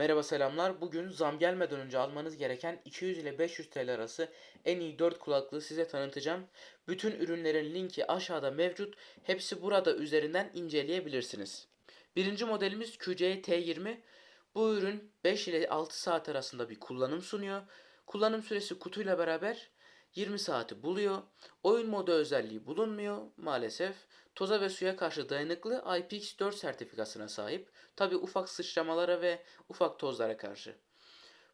Merhaba selamlar. Bugün zam gelmeden önce almanız gereken 200 ile 500 TL arası en iyi 4 kulaklığı size tanıtacağım. Bütün ürünlerin linki aşağıda mevcut. Hepsi burada üzerinden inceleyebilirsiniz. Birinci modelimiz QC T20. Bu ürün 5 ile 6 saat arasında bir kullanım sunuyor. Kullanım süresi kutuyla beraber 20 saati buluyor. Oyun modu özelliği bulunmuyor maalesef. Toza ve suya karşı dayanıklı IPX4 sertifikasına sahip. Tabi ufak sıçramalara ve ufak tozlara karşı.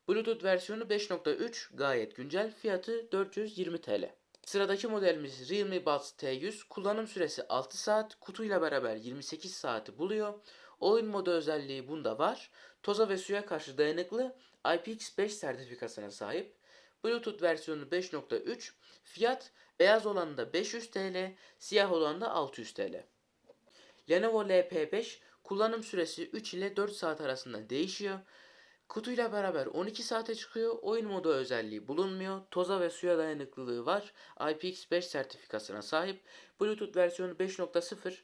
Bluetooth versiyonu 5.3 gayet güncel. Fiyatı 420 TL. Sıradaki modelimiz Realme Buds T100. Kullanım süresi 6 saat. Kutuyla beraber 28 saati buluyor. Oyun modu özelliği bunda var. Toza ve suya karşı dayanıklı IPX5 sertifikasına sahip. Bluetooth versiyonu 5.3. Fiyat beyaz olanında 500 TL, siyah olanında 600 TL. Lenovo LP5 kullanım süresi 3 ile 4 saat arasında değişiyor. Kutuyla beraber 12 saate çıkıyor. Oyun modu özelliği bulunmuyor. Toza ve suya dayanıklılığı var. IPX5 sertifikasına sahip. Bluetooth versiyonu 5.0.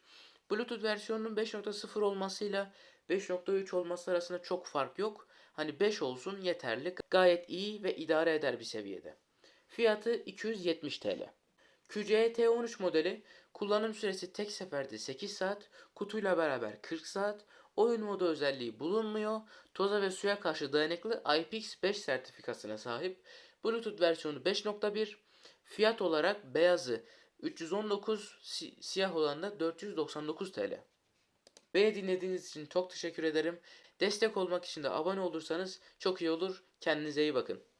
Bluetooth versiyonunun 5.0 olmasıyla 5.3 olması arasında çok fark yok. Hani 5 olsun yeterli. Gayet iyi ve idare eder bir seviyede. Fiyatı 270 TL. QC T13 modeli kullanım süresi tek seferde 8 saat, kutuyla beraber 40 saat, oyun modu özelliği bulunmuyor, toza ve suya karşı dayanıklı IPX5 sertifikasına sahip, Bluetooth versiyonu 5.1, fiyat olarak beyazı 319, si- siyah olan da 499 TL. Beni dinlediğiniz için çok teşekkür ederim. Destek olmak için de abone olursanız çok iyi olur. Kendinize iyi bakın.